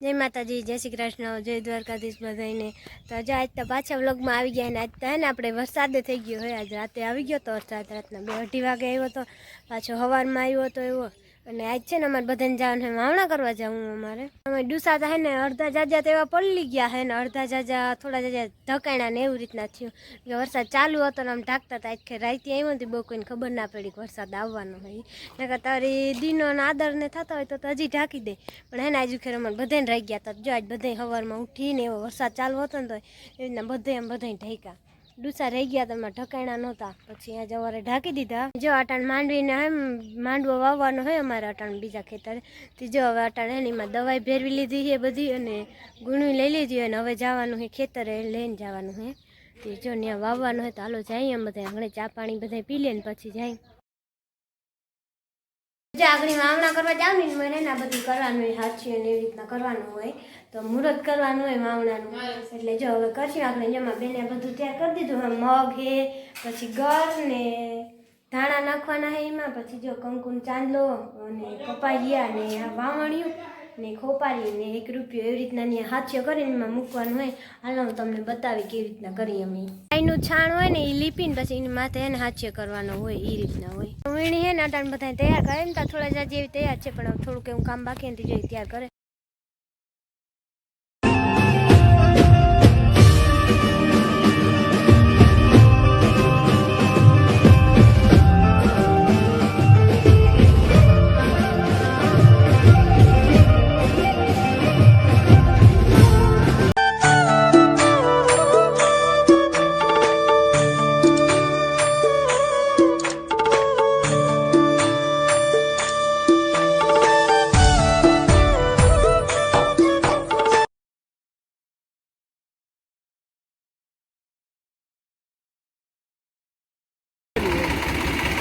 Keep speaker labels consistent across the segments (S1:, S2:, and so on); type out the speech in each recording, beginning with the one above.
S1: જય માતાજી, જય શ્રી કૃષ્ણ, જય દ્વારકાધીશ બધાને તો આજે આજ તો પાછા વ્લોગમાં આવી ગયા ને આજ તો હે ને આપણે વરસાદે થઈ ગયો હોય આજ રાતે આવી ગયો તો વરસાદ, રાતના બે અઢી વાગે આવ્યો હતો પાછો સવારમાં આવ્યો તો એવો. અને આજ છે ને અમારે બધાને જવાનું છે. વાવણા કરવા જવું અમારે. અમે ડુસા હે ને અડધા જાજા તો એવા પલળી ગયા હે ને અડધા જાજા થોડા જાજા ધકાણા ને એવું રીતના થયું. કે વરસાદ ચાલુ હતો ને આમ ઢાંકતા હતા આખે રાતે આવ્યો હતી બહુ કોઈને ખબર ના પડી કે વરસાદ આવવાનો હોય. નકર તારી દીનો ને આદર ને થતા હોય તો હજી ઢાંકી દે. પણ હે ને આજુ ખેર અમારે બધાને રહી ગયા હતા જો આજ બધા સવારમાં ઉઠીને એવો વરસાદ ચાલુ હતો ને તો એ રીતના બધે એમ બધા ઢાંક્યા. ડૂસા રહી ગયા તમે ઢકાણા નહોતા. પછી અહીંયા જવારે ઢાંકી દીધા. જો અટાણ માંડવીને એમ માંડવો વાવવાનો હોય અમારે અટાણ બીજા ખેતરે. ત્રીજો જો હવે અટાણ એનીમાં દવાઈ ભેરવી લીધી છે બધી અને ગુણવી લઈ લીધી અને હવે જવાનું છે ખેતરે લઈને જવાનું છે તે જો ત્યાં વાવવાનું હોય તો હાલો જઈએ બધા. ઘણે ચા પાણી બધા પી લે ને પછી જાય જે આગળ વાવણા કરવા જાવ ને મને ના બધું કરવાનું હોય, હાચી અને એવી રીતના કરવાનું હોય, તો મુહૂર્ત કરવાનું હોય વાવણાનું એટલે જો હવે કરશું આપણે, જેમાં બેને બધું તૈયાર કરી દીધું મગ હે, પછી ગર ને ધાણા નાખવાના હે એમાં, પછી જો કંકુન ચાંદલો અને કપાસિયા ને આ વાવણિયું ને ખોપારીને એક રૂપિયો એવી રીતના ને હાથીઓ કરીને એમાં મૂકવાનું હોય. હાલ, હું તમને બતાવી કેવી રીતના કરીએ અમે. ગાયનું છાણ હોય ને એ લીપીને પછી એની માથે એને હાથીઓ કરવાનો હોય એ રીતના હોય. વીણી હે ને અટાણ બધા તૈયાર કરે ને તો થોડા જાજી એવી તૈયાર છે, પણ થોડુંક એવું કામ બાકી નથી જોઈએ તૈયાર કરે.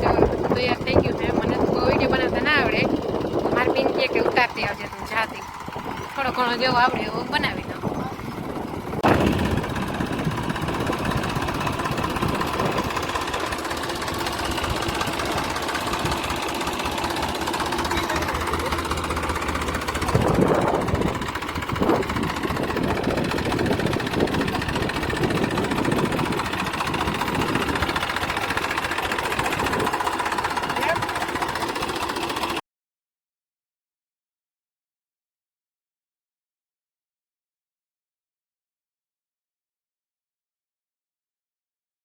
S2: જો તૈયાર થઈ ગયું છે મને તો વીડિયો બનાવતા ના આવડે મારી બેન કહે કે ઉતારતી આવજે તું જાતે ઘણો જેવો આવડે એવો બનાવી દઉં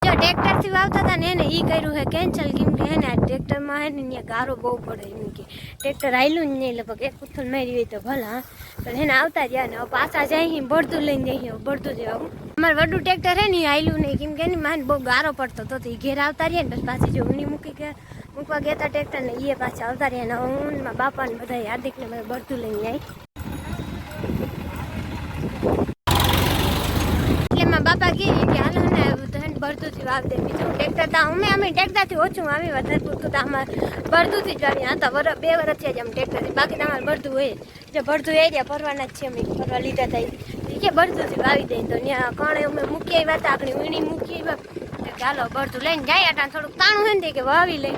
S1: જો ટ્રેક્ટરથી વાવતા હતા ને એને એ કર્યું હે કેન્સલ કેમ કે હે ને આ ટ્રેક્ટરમાં હે ને અહીંયા ગારો બહુ પડે એમ કે. ટ્રેક્ટર આયલું જ નહીં, લગભગ એક ઉથલ મારી હોય તો ભલા પણ એને આવતા રહ્યા ને પાછા જાય બળતું લઈને જઈએ બળતું જ આવું અમારે વડું ટ્રેક્ટર હે ને ઈ આયલું નહીં, કેમ કે એની માને બહુ ગારો પડતો તો એ ઘેર આવતા રહ્યા ને પછી જો ઊની મૂકી ગયા, મૂકવા ગયા હતા ટ્રેક્ટર ને એ પાછા આવતા રહ્યા ને ઊનમાં બાપાને બધા હાર્દિક ને બધા બળતું લઈને જાય એટલે બાપા કે ધન બળદુથી બીજું ટ્રેક્ટર તો અમે અમે ટ્રેક્ટરથી ઓછું આવી વધારે પૂરતું તો અમારે બળદુથી જ વાવી હતા વર બે વર્ષ થયા આમ અમે ટ્રેક્ટરથી બાકી તો અમારે બળદું હોય જે. ભરતું એ એરિયા ભરવાના જ છે અમે. ફરવા લીધા થાય કે બળદુથી વાવી દઈએ તો ત્યાં કણે અમે મૂકી વાત આપણી વીણી મૂકી ચાલો ભરતું લઈને જાય. અટાણ થોડુંક તાણું હોય ને કે વાવી લે.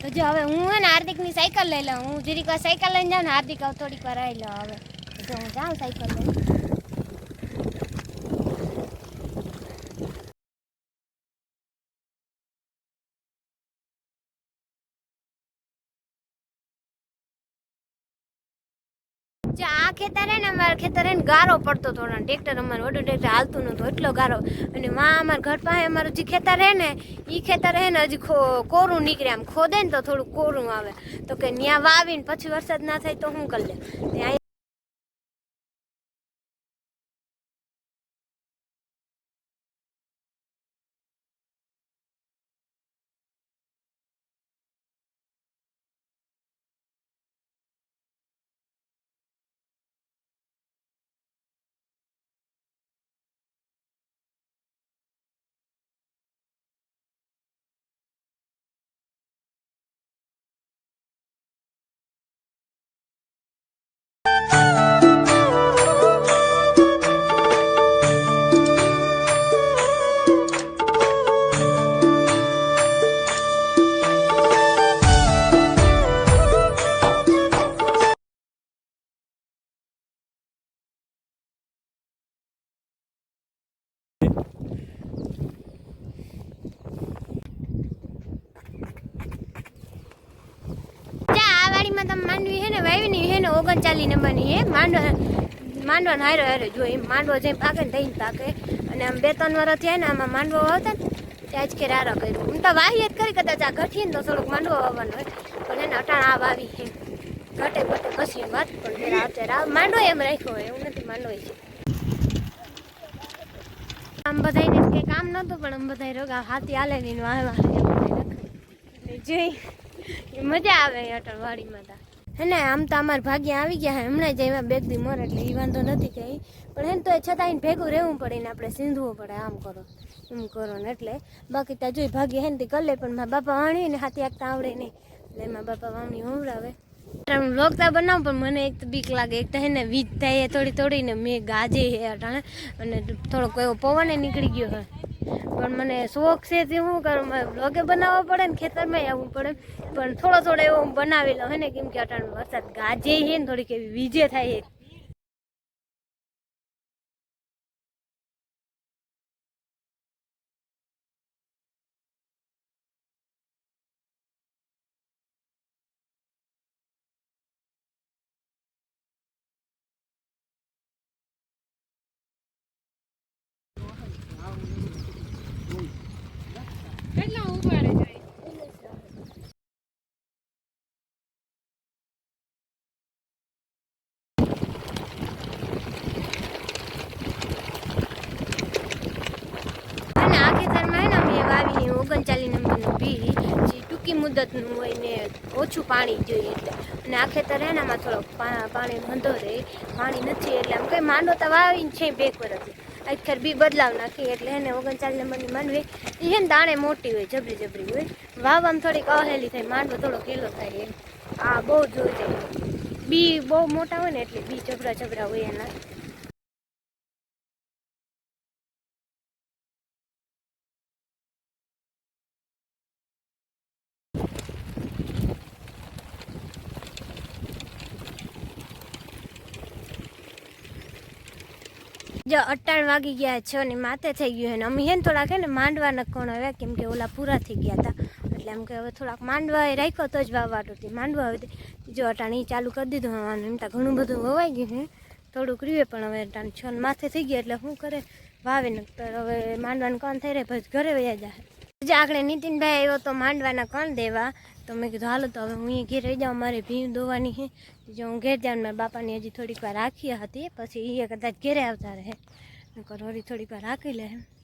S1: તો જો હવે હું હે ને હાર્દિકની સાયકલ લઈ લઉં. હું જરીક વાર સાયકલ લઈને જાઉં ને હાર્દિક થોડીક વાર આવી લઉં હવે. જો હું જાઉં સાયકલ લઈને. જે આ ખેતર ને અમારા ખેતર ને ગારો પડતો હતો ને ટ્રેક્ટર અમારે વડું ટ્રેક્ટર હાલતું નહોતું, એટલો ગારો. અને માં અમારા ઘર પાસે અમારું જે ખેતર હે ને એ ખેતર હે ને હજી કોરું નીકળે આમ ખોદે ને તો થોડું કોરું આવે. તો કે ત્યાં વાવીને પછી વરસાદ ના થાય તો હું કરી લે. ત્યાં ઓગણચાલીસ નંબરની એ માંડવા, માંડવાનો હારો હારો જો એમ માંડવો જઈને પાકે ને તઈ પાકે. અને આમ બે ત્રણ વર્ષ થયા ને આમાં માંડવો વાવતા ને ત્યાં જ કે રારો કર્યો. હું તો વાવી જ કરી કદાચ આ ઘટીએ ને તો થોડુંક માંડવો વાવવાનો હોય. પણ એને અટાણ આ વાવી છે. ઘટે બટે પછી વાત પણ અત્યારે માંડવો એમ રાખ્યો હોય, એવું નથી માંડવો છે. આમ બધાને કંઈ કામ નહોતું, પણ આમ બધા રોગા હાથી હાલે ને વાહ વાહ જઈ, મજા આવે અટલ વાડીમાં તા. હે ને, આમ તો અમારે ભાગ્યા આવી ગયા હે. હમણાં જ એમાં બેગ દી મોર, એટલે એ વાંધો નથી કે પણ એમ તો એ છતાં એને ભેગું રહેવું પડે ને આપણે સિંધવું પડે, આમ કરો, એમ કરો ને એટલે. બાકી ત્યાં જોઈ ભાગ્ય હે ને, તે કલે પણ મારા બાપા વાણી ને હાથી આગતા આવડે નહીં. એટલે મારા બાપા વાણી હોવડાવે. હું લોકતા બનાવું, પણ મને એક તો બીક લાગે. એક તો હે ને, વીજ થાય થોડી થોડી ને મેં ગાજે હે અટાણે. અને થોડોક એવો પવને નીકળી ગયો હે. પણ મને શોખ છે તે હું કરું બ્લોગે બનાવવો પડે ને ખેતરમાં આવવું પડે. પણ થોડો થોડો એવો હું બનાવી લઉં હે ને, કેમ કે અટાણું વરસાદ ગાજે હે ને, થોડીક એવી વીજે થાય છે
S2: કેટલા ઉપાડે જાય
S1: અને આ ખેતરમાં હે ને અમે વાવી ઓગણચાલીસ નંબરનું બી ટૂંકી મુદતનું હોય ને ઓછું પાણી જોઈએ એટલે. અને આ ખેતર ને થોડોક પાણી વાંધો રહે. પાણી નથી એટલે આમ કંઈ માંડો તો વાવીને છે બે વર્ષ આખર બી બદલાવ નાખી એટલે એને ઓગણચાલીસ નંબરની માંડવી. એ છે ને દાણે મોટી હોય, જબરી જબરી હોય. વાવવામાં થોડીક અહેલી થાય, માંડવો થોડો કેલો થાય આ બહુ જોઈ જાય. બી બહુ મોટા હોય ને એટલે બી જબરા જબરા હોય એના. જો અટાણ વાગી ગયા છ ને માથે થઈ ગયું ને, અમે એને ને થોડાક હે ને માંડવાના કોણ હવે કેમ કે ઓલા પૂરા થઈ ગયા હતા. એટલે એમ કે હવે થોડાક માંડવા એ રાખ્યો તો જ વાવવાનું હતી માંડવા હવે જો અટાણ એ ચાલુ કરી દીધું હવાનું એમ તો ઘણું બધું વવાઈ ગયું છે. થોડુંક રીવે પણ હવે અટાણ છ ને માથે થઈ ગયા, એટલે શું કરે? વાવે ને હવે માંડવાનું કોણ થઈ રહે પછી ઘરે વયા જાય. જે આપણે નીતિનભાઈ આવ્યો તો માંડવાના કોણ દેવા? તો મેં કીધું, હાલો, તો હવે હું અહીં ઘેર રહી જાઉં, મારે ભીમ દોવાની છે. જો હું ઘેર જાઉં મારા બાપાની હજી થોડીક વાર રાખી હતી, પછી એ કદાચ ઘેરે આવતા રહે. નકર હોળી થોડીક વાર રાખી લે.